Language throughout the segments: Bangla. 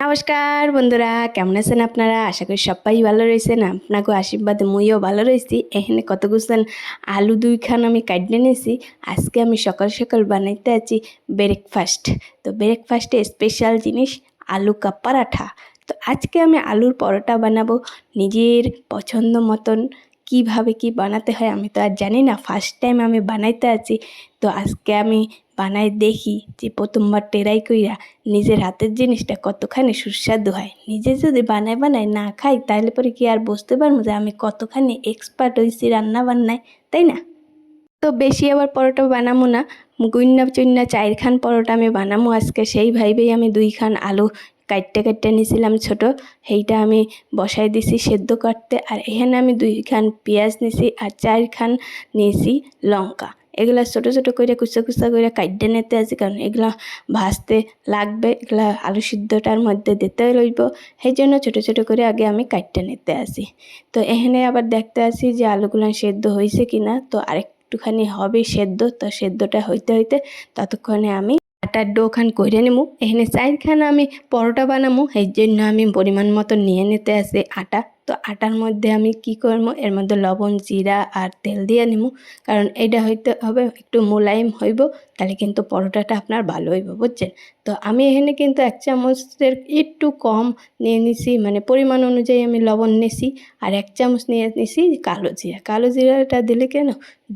নমস্কার বন্ধুরা, কেমন আছেন আপনারা? আশা করি সবাই ভালো রয়েছেন। আপনাকে আশীর্বাদে মুইও ভালো রয়েছি। এখানে কত গুছান আলু দুইখান আমি কাটিয়ে নিয়েছি। আজকে আমি সকাল সকাল বানাইতে আছি ব্রেকফাস্ট তো ব্রেকফাস্টে স্পেশাল জিনিস আলু কা পরাঠা। তো আজকে আমি আলুর পরোটা বানাবো নিজের পছন্দ মতন। কীভাবে কি বানাতে হয় আমি তো আর জানি না। ফার্স্ট টাইম আমি বানাইতে আছি। তো আজকে আমি বানাই দেখি যে প্রথমবার টেরাই কইরা নিজের হাতের জিনিসটা কতখানি সুস্বাদু হয়। নিজে যদি বানায় বানায় না খাই, তাহলে পরে কি আর বুঝতে পারব যে আমি কতখানি এক্সপার্ট হয়েছি রান্না বান্নায়, তাই না? তো বেশি আবার পরোটা বানাবো না। গুইন্না চুইন্না চারখান পরোটা আমি বানাবো আজকে সেই ভাইবেই আমি দুইখান আলু কাটতে কাটতে নিছিলাম ছোট, সেইটা আমি বসাই দিছি সেদ্ধ করতে। আর এখানে আমি দুইখান পেঁয়াজ নিছি আর চারখান নিয়েছি লঙ্কা। এগুলা ছোটো ছোটো করে কুচা কুচা করে কাটতে নিতে আছে, কারণ এগুলা ভাজতে লাগবে, এগুলা আলু সিদ্ধটার মধ্যে দিতে রইব সেই জন্য ছোটো ছোটো করে আগে আমি কাটতে নিতে আসি তো এখানে আবার দেখতে আসি যে আলুগুলো সেদ্ধ হয়েছে কিনা। তো আরেকটুখানি হবে সেদ্ধ, তো সেদ্ধটা হইতে হইতে ততক্ষণে আমি আটার ডোখান করে নেব এখানে চারখান আমি পরোটা বানাবো এই জন্য আমি পরিমাণ মতো নিয়ে নিতে আসি আটা। তো আটার মধ্যে আমি কি করব এর মধ্যে লবণ, জিরা আর তেল দিয়ে নেব কারণ এটা হইতে হবে একটু মোলায়েম হইব, তাহলে কিন্তু পরোটাটা আপনার ভালো হইব, বুঝছেন? তো আমি এখানে কিন্তু এক চামচের একটু কম নিয়ে নিছি মানে পরিমাণ অনুযায়ী আমি লবণ নিছি আর এক চামচ নিয়ে নিছি কালো জিরা। কালো জিরাটা দিলে কেন?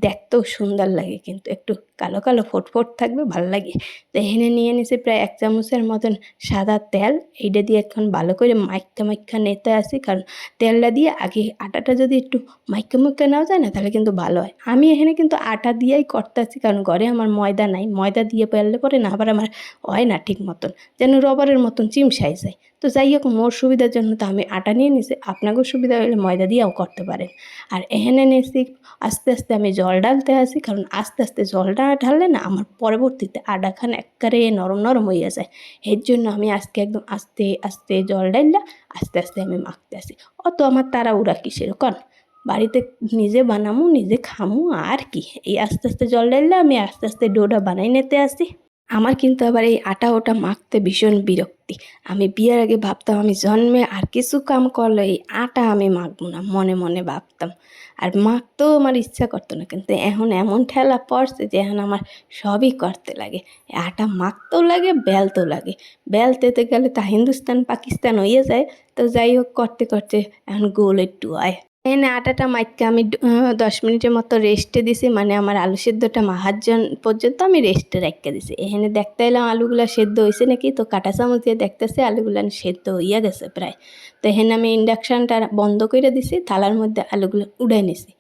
দেখতেও সুন্দর লাগে কিন্তু, একটু কালো কালো ফোট থাকবে, ভালো লাগে। তো এখানে নিয়ে নিছি প্রায় এক চামচের মতন সাদা তেল। এইটা দিয়ে এখন ভালো করে মাইকা মাইকা নিতে আসি, কারণ তেলটা দিয়ে আগে আটাটা যদি একটু মাইকে মুখে নেওয়া যায় না, তাহলে কিন্তু ভালো হয়। আমি এখানে কিন্তু আটা দিয়েই করতে আসি, কারণ ঘরে আমার ময়দা নাই। ময়দা দিয়ে পেললে পরে না আবার আমার হয় না ঠিক মতন, যেন রবারের মতন চিমসাই যায় তো যাই হোক, মোর সুবিধার জন্য তো আমি আটা নিয়ে নিছি, আপনাকেও সুবিধা হলে ময়দা দিয়েও করতে পারেন। আর এখানে নিয়েছি আস্তে আস্তে আমি জল ডালতে আসি কারণ আস্তে আস্তে জলটা ঢাললে না আমার পরবর্তীতে আটাখান একবারে নরম নরম হইয়া যায়। এর জন্য আমি আজকে একদম আস্তে আস্তে জল ডাললা আস্তে আস্তে আমি মাখতে আসি অত আমার তারা উড়া কিসের, কন? বাড়িতে নিজে বানামু, নিজে খামু, আর কি? এই আস্তে আস্তে জল ডাললে আমি আস্তে আস্তে ডোটা বানাই নিতে আসি আমার কিন্তু আবার এই আটা ওটা মাখতে ভীষণ বিরক্তি। আমি বিয়ের আগে ভাবতাম আমি জন্মে আর কিছু কাম করলে এই আটা আমি মাখবো না, মনে মনে ভাবতাম। আর মাখতেও আমার ইচ্ছা করতো না, কিন্তু এখন এমন ঠেলা পড়ছে যে এখন আমার সবই করতে লাগে। আটা মাখতেও লাগে, বেলতেও লাগে। বেলতেতে গেলে তা হিন্দুস্তান, পাকিস্তান হয়ে যায়। তো যাই হোক, করতে করতে এখন গোল একটু হয়। এনে আটাটা মাইকে আমি দশ মিনিটের মতো রেস্টে দিছি মানে আমার আলু সেদ্ধটা মাহাজন পর্যন্ত আমি রেস্টে রাখতে দিছি। এখানে দেখতে এলাম আলুগুলা সেদ্ধ হয়েছে নাকি, তো কাটা চামচ দিয়ে দেখতেছে আলুগুলা সেদ্ধ হইয়া গেছে প্রায়। তো এখানে আমি ইন্ডাকশানটা বন্ধ করে দিছি, থালার মধ্যে আলুগুলো উড়াই নিছি।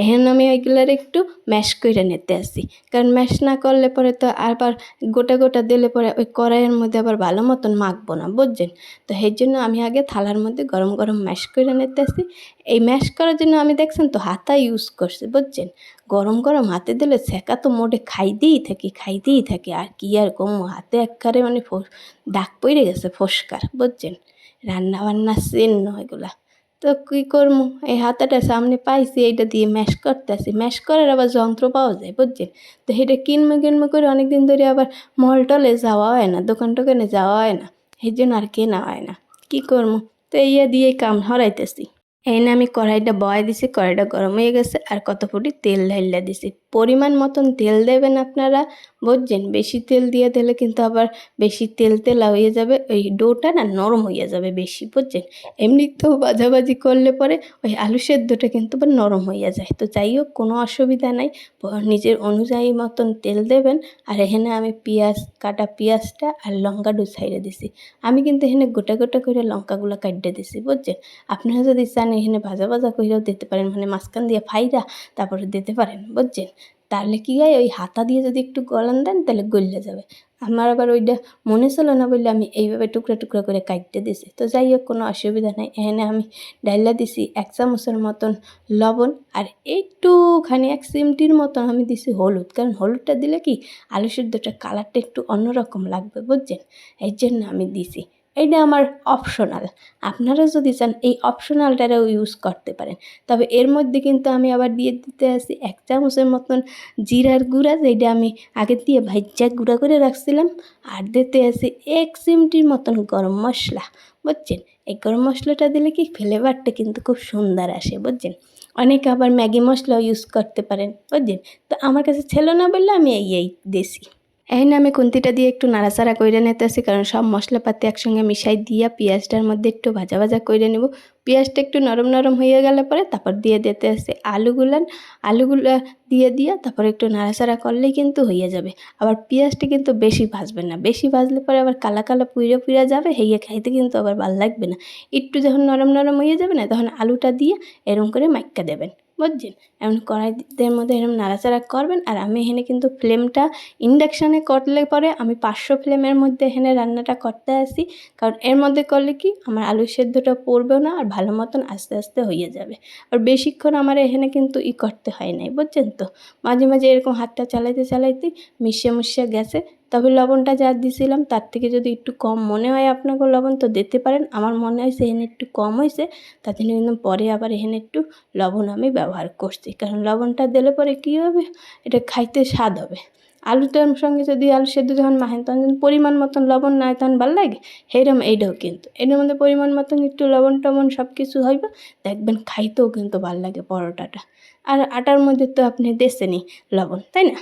এখানে আমি ওইগুলার একটু ম্যাশ করে নিতে আসি। কারণ ম্যাশ না করলে পরে তো আবার গোটা গোটা দিলে পরে ওই কড়াইয়ের মধ্যে আবার ভালো মতন মাখবো না, বুঝছেন? তো সেই জন্য আমি আগে থালার মধ্যে গরম গরম ম্যাশ করে নিতে আসি। এই ম্যাশ করার জন্য আমি দেখছেন তো হাতা ইউজ করছি, বুঝছেন? গরম গরম হাতে দিলে সেকা তো মোটে খাইতেই থাকি খাইতেই থাকি। আর কি আর কম, হাতে একবারে মানে দাগ পড়ে গেছে ফস্কার, বুঝছেন? রান্না বান্না সেন নয় এগুলা। তো কী করব এই হাতাটা সামনে পাইছি, এইটা দিয়ে ম্যাশ করতেছি। ম্যাশ করার আবার যন্ত্র পাওয়া যায়, বুঝছেন? তো সেটা কিনবো কিনবো করে অনেকদিন ধরে আবার মল টলে যাওয়া হয় না, দোকান টোকানে যাওয়া হয় না। সেই জন্য আর কেনা হয় না। কী করব তো ইয়া দিয়ে কাম হরাইতেছি। এনে আমি কড়াইটা বয় দিছি, কড়াইটা গরম হয়ে গেছে, আর কত ফুটি তেল ঢাইলা দিছি। পরিমাণ মতন তেল দেবেন আপনারা, বুঝছেন? বেশি তেল দিয়ে দিলে কিন্তু আবার বেশি তেল তেলা হয়ে যাবে, ওই ডোটা না নরম হয়ে যাবে বেশি, বুঝছেন? এমনিতেও বাজাবাজি করলে পরে ওই আলু সেদ্ধটা কিন্তু আবার নরম হয়ে যায়। তো যাই হোক, কোনো অসুবিধা নাই নিজের অনুযায়ী মতন তেল দেবেন, আর এখানে আমি পেঁয়াজ, কাটা পেঁয়াজটা আর লঙ্কা ডু ছাইড়ে দিছি। আমি কিন্তু এখানে গোটা গোটা করে লঙ্কাগুলো কাটতে দিছি, বুঝছেন? আপনারা যদি চান এখানে ভাজা ভাজা করেও দিতে পারেন মানে মাঝখান দিয়ে ফাইরা তারপরে দিতে পারেন, বুঝছেন? তাহলে কী হয়, ওই হাতা দিয়ে যদি একটু গলান দেন, তাহলে গলে যাবে। আমার আবার ওইটা মনে ছিল না বললে আমি এইভাবে টুকরা টুকরা করে কাটতে দিছি। তো যাই হোক, কোনো অসুবিধা নাই। এখানে আমি ডাইলা দিছি এক চামচের মতন লবণ আর একটুখানি এক সিমটির মতন আমি দিছি হলুদ। কারণ হলুদটা দিলে কি, আলু সিদ্ধটা কালারটা একটু অন্যরকম লাগবে, বুঝছেন? এর জন্য আমি দিছি। এটা আমার অপশনাল আপনারা যদি চান এই অপশনালটারও ইউজ করতে পারেন। তবে এর মধ্যে কিন্তু আমি আবার দিয়ে দিতে আসি এক চামচের মতন জিরার গুঁড়া, যেটা আমি আগে দিয়ে ভাজ্যা গুঁড়া করে রাখছিলাম। আর দিতে আসি এক চিমটির মতন গরম মশলা, বুঝছেন? এই গরম মশলাটা দিলে কি ফ্লেভারটা কিন্তু খুব সুন্দর আসে, বুঝছেন? অনেকে আবার ম্যাগি মশলাও ইউজ করতে পারেন, বুঝছেন? তো আমার কাছে ছিল না বললে আমি এই এই দেশি এখানে আমি কুন্তিটা দিয়ে একটু নাড়াচাড়া করে নিতেছি, কারণ সব মশলাপাতি একসঙ্গে মিশাই দিয়া পেঁয়াজটার মধ্যে একটু ভাজা ভাজা করে নেব। পেঁয়াজটা একটু নরম নরম হয়ে গেলে পরে তারপর দিয়ে দিতে আসে আলুগুলান, আলুগুলা দিয়ে দিয়া তারপর একটু নাড়াচাড়া করলেই কিন্তু হয়ে যাবে। আবার পেঁয়াজটা কিন্তু বেশি ভাজবে না, বেশি ভাজলে পরে আবার কালা কালা পুইরা পুইরা যাবে হেয়ে খাইতে কিন্তু আবার ভালো লাগবে না। একটু যখন নরম নরম হয়ে যাবে না, তখন আলুটা দিয়ে এরম করে মাইক্কা দেবেন। বুঝছেন এমন কড়াইদের মধ্যে এরকম নাড়াচাড়া করবেন আর আমি এখানে কিন্তু ফ্লেমটা ইন্ডাকশানে করলে পরে আমি পাঁচশো ফ্লেমের মধ্যে এখানে রান্নাটা করতে আসি। কারণ এর মধ্যে করলে কি আমার আলু সেদ্ধটা পড়বেও না আর ভালো মতন আস্তে আস্তে হয়ে যাবে। আর বেশিক্ষণ আমার এখানে কিন্তু ই করতে হয় নাই, বুঝছেন তো? মাঝে মাঝে এরকম হাতটা চালাইতে চালাইতে মিশিয়ে মিশিয়ে গেছে তবে লবণটা যা দিয়েছিলাম তার থেকে যদি একটু কম মনে হয় আপনাকে লবণ, তো দিতে পারেন। আমার মনে হয় এখানে একটু কম হয়েছে, তার জন্য কিন্তু পরে আবার এখানে একটু লবণ আমি ব্যবহার করছি। কারণ লবণটা দিলে পরে কী হবে? এটা খাইতে স্বাদ হবে। আলুটার সঙ্গে যদি আলু সেদ্ধ যখন মাহেন তখন যদি পরিমাণ মতন লবণ না হয়, তখন ভালো লাগে? সেইরকম এইটাও কিন্তু। এটার মধ্যে পরিমাণ মতন একটু লবণ টবণ সব কিছু হইব, দেখবেন খাইতেও কিন্তু ভালো লাগে পরোটাটা। আর আটার মধ্যে তো আপনি দেশেনি লবণ, তাই না?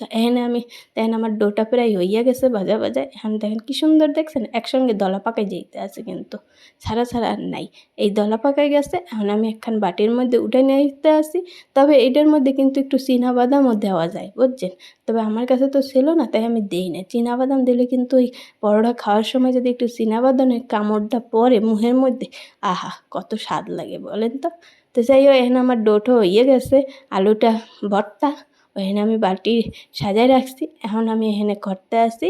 তো এখানে আমি দেখেন আমার ডোটা প্রায় হইয়া গেছে ভাজা ভাজা এখন দেখেন কি সুন্দর দেখছেন, একসঙ্গে দলা পাকাই যেতে আছে কিন্তু, ছাড়া ছাড়া আর নাই। এই দলা পাকাই গেছে, এখন আমি একখান বাটির মধ্যে উঠে নিয়ে আসি। তবে এটার মধ্যে কিন্তু একটু বাদামও দেওয়া যায়, বুঝছেন? তবে আমার কাছে তো ছিল না, তাই আমি দিই না বাদাম দিলে কিন্তু ওই পরোটা খাওয়ার সময় যদি একটু বাদামের কামড়টা পরে মুহের মধ্যে, আহা, কত স্বাদ লাগে বলেন তো। তো যাই হোক, এখানে আমার ডোটো হয়ে গেছে, আলুটা ভর্তা। ওখানে আমি বাটি সাজায় রাখছি। এখন আমি এখানে করতে আসি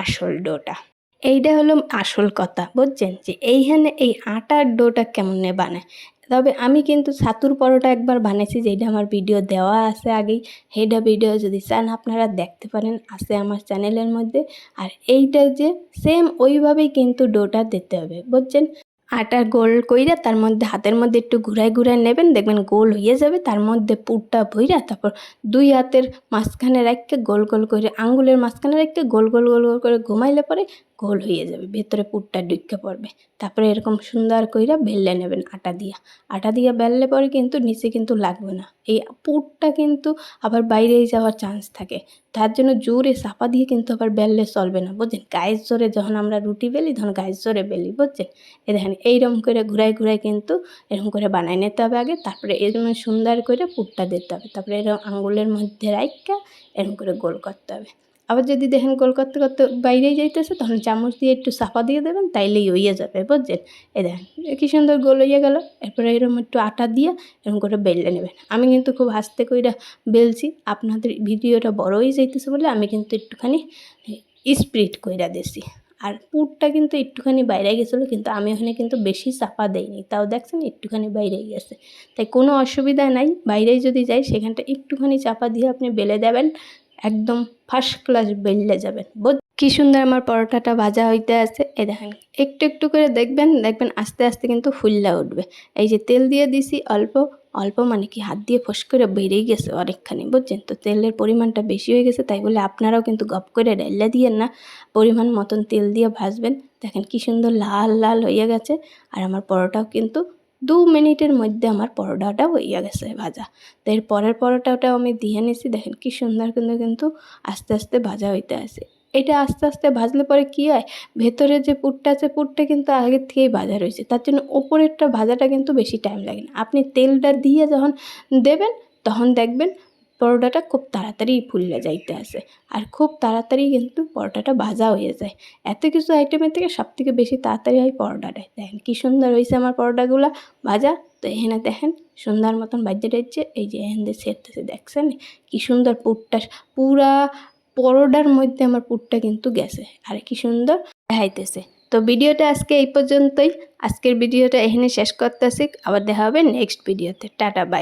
আসল ডোটা। এইটা হলো আসল কথা, বুঝছেন? যে এইখানে এই আটার ডোটা কেমনে বানায়? তবে আমি কিন্তু ছাতুর পরোটা একবার বানিয়েছি যেটা আমার ভিডিও দেওয়া আছে আগেই। সেইটা ভিডিও যদি চান, আপনারা দেখতে পারেন, আছে আমার চ্যানেলের মধ্যে। আর এইটা যে সেম ওইভাবেই কিন্তু ডোটা দিতে হবে, বুঝছেন? আটা গোল কইরা তার মধ্যে হাতের মধ্যে একটু ঘুরায় ঘুরায় নেবেন, দেখবেন গোল হয়ে যাবে, তার মধ্যে পুরটা ভইরা তারপর দুই হাতের মাঝখানে রাখতে গোল গোল করে আঙ্গুলের মাঝখানে রাখতে গোল গোল গোল গোল করে ঘুমাইলে পরে গোল হয়ে যাবে, ভেতরে পুরটা ঢুকে পড়বে। তারপরে এরকম সুন্দর কইরা বেললে নেবেন আটা দিয়া। আটা দিয়া বেললে পরে কিন্তু নিচে কিন্তু লাগবে না। এই পুরটা কিন্তু আবার বাইরেই যাওয়ার চান্স থাকে। তার জন্য জোরে চাপা দিয়ে কিন্তু আবার বেললে চলবে না, বুঝছেন? গায়ের জোরে যখন আমরা রুটি বেলি, তখন গায়ের জোরে বেলি, বুঝছেন? এ দেখেন, এইরকম করে ঘুরাই ঘুরাই কিন্তু এরকম করে বানাই নিতে হবে আগে। তারপরে এরকম সুন্দর করে পুরটা দিতে হবে। তারপরে এরকম আঙ্গুলের মধ্যে রাখা এরকম করে গোল করতে হবে। আবার যদি দেখেন গোল করতে করতে বাইরেই যাইতেছে, তখন চামচ দিয়ে একটু চাপা দিয়ে দেবেন, তাইলেই হইয়া যাবে, বুঝছেন? এ দেখেন, কি সুন্দর গোল হইয়া গেল। এরপরে এরকম একটু আটা দিয়ে এরকম করে বেললে নেবেন। আমি কিন্তু খুব হাসতে কইরা বেলছি, আপনাদের ভিডিওটা বড় হয়ে যাইতেছে বলে আমি কিন্তু একটুখানি স্প্রিট কইরা দিছি। আর পুরটা কিন্তু একটুখানি বাইরে গেছিল, কিন্তু আমি ওখানে কিন্তু বেশি চাপা দেইনি। তাও দেখছেন, একটুখানি বাইরে গেছে। তাই কোনো অসুবিধা নাই, বাইরে যদি যাই, সেখানটা একটুখানি চাপা দিয়ে আপনি বেলে দেবেন। একদম ফার্স্ট ক্লাস বেললে যাবেন। কি সুন্দর আমার পরোটাটা ভাজা হইতে আছে। এ দেখেন, একটু একটু করে দেখবেন দেখবেন আস্তে আস্তে কিন্তু ফুললা উঠবে। এই যে তেল দিয়ে দিছি অল্প অল্প মানে কি হাত দিয়ে ফস করে বেড়েই গেছে অনেকখানি, বুঝছেন? তো তেলের পরিমাণটা বেশি হয়ে গেছে, তাই বলে আপনারাও কিন্তু গপ করে ডাইলা দিয়েন না। পরিমাণ মতন তেল দিয়ে ভাজবেন। দেখেন কি সুন্দর লাল লাল হয়ে গেছে। আর আমার পরোটাও কিন্তু দু মিনিটের মধ্যে আমার পরোটাটা হইয়া গেছে ভাজা। তো এর পরের পরোটাটাও আমি দিয়ে নিছি, দেখেন কি সুন্দর কিন্তু কিন্তু আস্তে আস্তে ভাজা হইতে আসে এটা আস্তে আস্তে ভাজলে পরে কী হয়? ভেতরে যে পুরটা আছে, পুরটা কিন্তু আগের থেকেই ভাজা রয়েছে। তার জন্য ওপরেরটা ভাজাটা কিন্তু বেশি টাইম লাগে না। আপনি তেলটা দিয়ে যখন দেবেন, তখন দেখবেন পরোটাটা খুব তাড়াতাড়ি ফুললে যাইতে আসে আর খুব তাড়াতাড়ি কিন্তু পরোটাটা ভাজা হয়ে যায়। এত কিছু আইটেমের থেকে সব থেকে বেশি তাড়াতাড়ি হয় পরোটাটাই দেখেন কী সুন্দর হয়েছে আমার পরোটাগুলো। ভাজা। তো এখানে দেখেন সুন্দর মতন বাজে রয়েছে এই যে এখান দিয়ে সেরতেছে, দেখছেন? কী সুন্দর পুরটা। পুরা পরোটার মধ্যে আমার পুরটা কিন্তু গেছে। আর কি সুন্দর দেখাইতেছে। তো ভিডিওটা আজকে এই পর্যন্তই। আজকের ভিডিওটা এখানে শেষ করতেছি। আবার দেখা হবে নেক্সট ভিডিওতে টাটা বাই